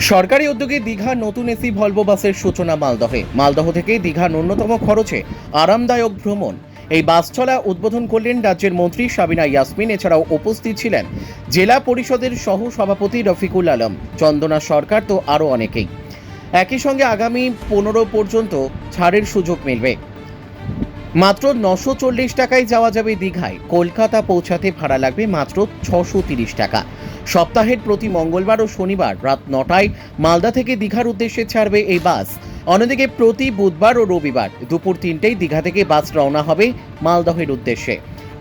সরকারি উদ্যোগে দীঘা নতুন এসি ভলভো বাসের সূচনা মালদহে। মালদহ থেকে দীঘা ন্যূনতম খরচে আরামদায়ক ভ্রমণ। এই বাস চলা উদ্বোধন করলেন রাজ্যের মন্ত্রী সাবিনা ইয়াসমিন, এছাড়াও উপস্থিত ছিলেন জেলা পরিষদের সহ সভাপতি রফিকুল আলম, চন্দনা সরকার তো আরও অনেকেই। একই সঙ্গে আগামী পনেরো পর্যন্ত ছাড়ের সুযোগ মিলবে। মাত্র নশো চল্লিশ টাকায় যাওয়া যাবে দীঘায়। কলকাতা পৌঁছাতে ভাড়া লাগবে মাত্র ছশো তিরিশ টাকা। সপ্তাহের প্রতি মঙ্গলবার ও শনিবার রাত নটায় মালদা থেকে দীঘার উদ্দেশ্যে ছাড়বে এই বাস। অন্যদিকে প্রতি বুধবার ও রবিবার দুপুর তিনটেই দীঘা থেকে বাস রওনা হবে মালদহের উদ্দেশ্যে।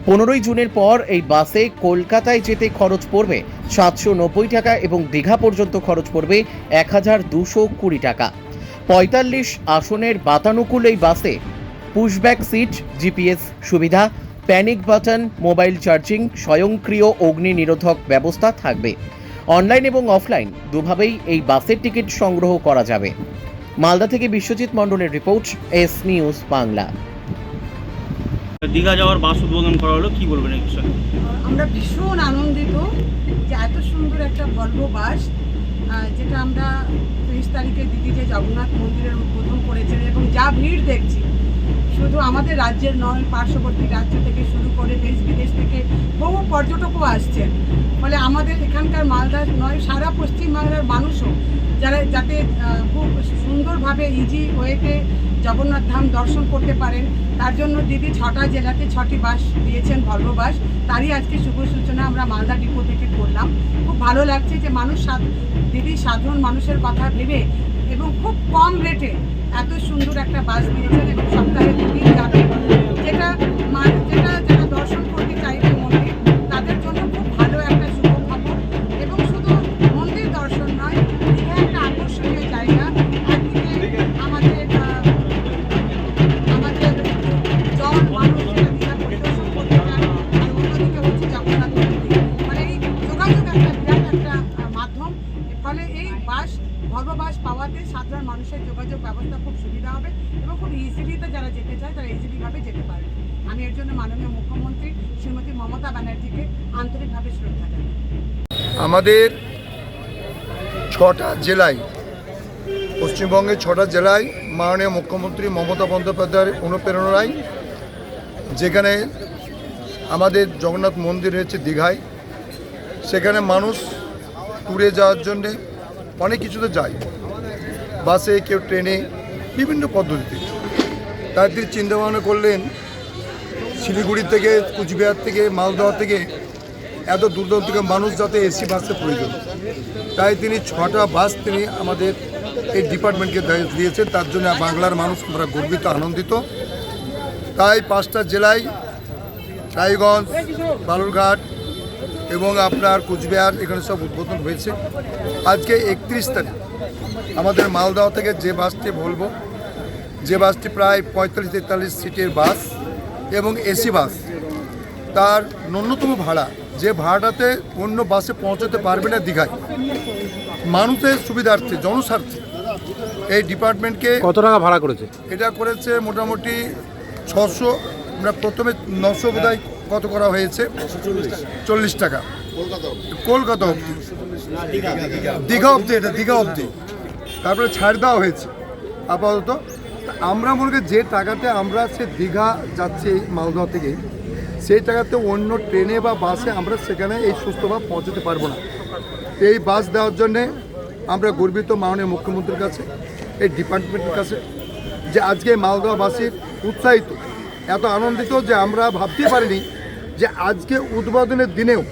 পনেরোই জুনের পর এই বাসে কলকাতায় যেতে খরচ পড়বে সাতশো নব্বই টাকা এবং দীঘা পর্যন্ত খরচ পড়বে এক হাজার দুশো কুড়ি টাকা। পঁয়তাল্লিশ আসনের বাতানুকূল এই বাসে পুশব্যাক সিট, জিপিএস সুবিধা প্যানিক বাটন মোবাইল চার্জিং স্বয়ংক্রিয় অগ্নি নিরোধক ব্যবস্থা থাকবে। অনলাইন এবং অফলাইন দুভাবেই এই বাসের টিকিট সংগ্রহ করা যাবে। মালদা থেকে বিশ্বজিৎ মণ্ডলের report S news Bangla. Digha যাওয়ার বাস উদ্বোধন করা হলো কি বলবেন এই বিষয়ে? আমরা ভীষণ আনন্দিত যে এত সুন্দর একটা ভলভো বাস যেটা আমরা তিরিশ তারিখে দিদি যে জগন্নাথ মন্দিরের উদ্বোধন করেছেন এবং যা ভিড় দেখছি শুধু আমাদের রাজ্যের নয়, পার্শ্ববর্তী রাজ্য থেকে শুরু করে দেশ বিদেশ থেকে বহু পর্যটকও আসছেন। ফলে আমাদের এখানকার মালদার নয়, সারা পশ্চিমবাংলার মানুষও যারা যাতে খুব সুন্দরভাবে ইজি ওয়েতে জগন্নাথ ধাম দর্শন করতে পারেন। তার জন্য দিদি ছটা জেলাতে ছটি বাস দিয়েছেন, ভলভো বাস। তারই আজকে শুভ সূচনা আমরা মালদা ডিপো থেকে করলাম। খুব ভালো লাগছে যে মানুষ দিদি সাধারণ মানুষের কথা ভেবে এবং খুব কম রেটে এত সুন্দর একটা বাস দিয়েছেন এবং সপ্তাহে দুদিন যাবে যেটা মানুষের যোগাযোগ ব্যবস্থা খুব সুবিধা হবে এবং খুব ইজিলিতে যারা যেতে চায় তারা ইজিলিভাবে যেতে পারবে। আমি এর জন্য মাননীয় মুখ্যমন্ত্রী শ্রীমতী মমতা ব্যানার্জিকে আন্তরিকভাবে শ্রদ্ধা জানাই। আমাদের ছটা জেলায়, পশ্চিমবঙ্গের ছটা জেলায় মাননীয় মুখ্যমন্ত্রী মমতা বন্দ্যোপাধ্যায়ের অনুপ্রেরণায়, যেখানে আমাদের জগন্নাথ মন্দির রয়েছে দীঘায়, সেখানে মানুষ ট্যুরে যাওয়ার জন্যে অনেক কিছুতে যায়। বাসে কেউ ট্রেনে বিভিন্ন পদ্ধতিতে। তাই তিনি চিন্তাভাবনা করলেন, শিলিগুড়ি থেকে, কুচবিহার থেকে, মালদহ থেকে এত দূর দূর থেকে মানুষ যাতে এসি বাসে প্রয়োজন। তাই তিনি ছটা বাস তিনি আমাদের এই ডিপার্টমেন্টকে দায়- দিয়েছেন। তার জন্য বাংলার মানুষ আমরা গর্বিত, আনন্দিত। তাই পাঁচটা জেলায় রায়গঞ্জ, বালুরঘাট এবং আপনার কুচবিহার এখানে সব উদ্বোধন হয়েছে। আজকে একত্রিশ তারিখ। আমাদের মালদহ থেকে যে বাসটি বলব যে বাসটি প্রায় পঁয়তাল্লিশ তেতাল্লিশ সিটের বাস এবং এসি বাস তার ন্যূনতম ভাড়া যে ভাড়াটাতে অন্য বাসে পৌঁছাতে পারবে না দীঘায় মানুষের সুবিধার্থে জনস্বার্থে এই ডিপার্টমেন্টকে কত টাকা ভাড়া করেছে? এটা করেছে মোটামুটি ছশো আমরা প্রথমে নশো বোধহয় কত করা হয়েছে? চল্লিশ টাকা। কলকাতা অবধি। দীঘা অবধি এটা, দীঘা অবধি। তারপরে ছাড় দেওয়া হয়েছে। আপাতত আমরা মনে করি যে টাকাতে আমরা সে দীঘা যাচ্ছি এই মালদহ থেকে, সেই টাকাতে অন্য ট্রেনে বা বাসে আমরা সেখানে এই সুস্থভাবে পৌঁছতে পারব না। এই বাস দেওয়ার জন্যে আমরা গর্বিত মাননীয় মুখ্যমন্ত্রীর কাছে, এই ডিপার্টমেন্টের কাছে যে আজকে মালদহবাসীর উৎসাহিত এত আনন্দিত যে আমরা ভাবতে পারিনি যে আজকে উদ্বোধনের দিনেও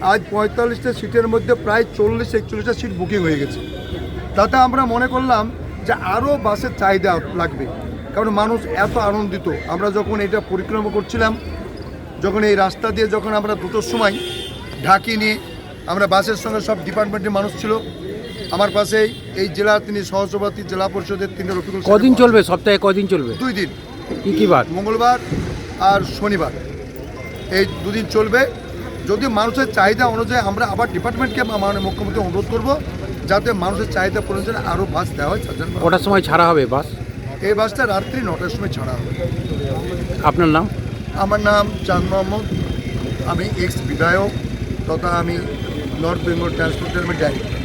আজ পঁয়তাল্লিশটা সিটের মধ্যে প্রায় চল্লিশ একচল্লিশটা সিট বুকিং হয়ে গেছে। তাতে আমরা মনে করলাম যে আরও বাসের চাহিদা লাগবে। কারণ মানুষ এত আনন্দিত। আমরা যখন এটা পরিক্রমা করছিলাম যখন এই রাস্তা দিয়ে যখন আমরা দুটোর সময় ঢাকি নিয়ে আমরা বাসের সঙ্গে সব ডিপার্টমেন্টের মানুষ ছিল আমার পাশেই এই জেলার তিনি সহসভাপতি জেলা পরিষদের তিনি রফিকুল কদিন চলবে? সপ্তাহে কদিন চলবে? দুই দিন। কি কি বার? মঙ্গলবার আর শনিবার। এই দুদিন চলবে। যদি মানুষের চাহিদা অনুযায়ী আমরা আবার ডিপার্টমেন্টকে মাননীয় মুখ্যমন্ত্রী অনুরোধ করব যাতে মানুষের চাহিদা পূরণের জন্য আরও বাস দেওয়া হয় মানুষ। কটার সময় ছাড়া হবে বাস? এই বাসটা রাত্রি নটার সময় ছাড়া হবে। আপনার নাম? আমার নাম চাঁদ মোহাম্মদ। আমি এক্স বিধায়ক তথা আমি নর্থ বেঙ্গল ট্রান্সপোর্টের ডাইরেক্টর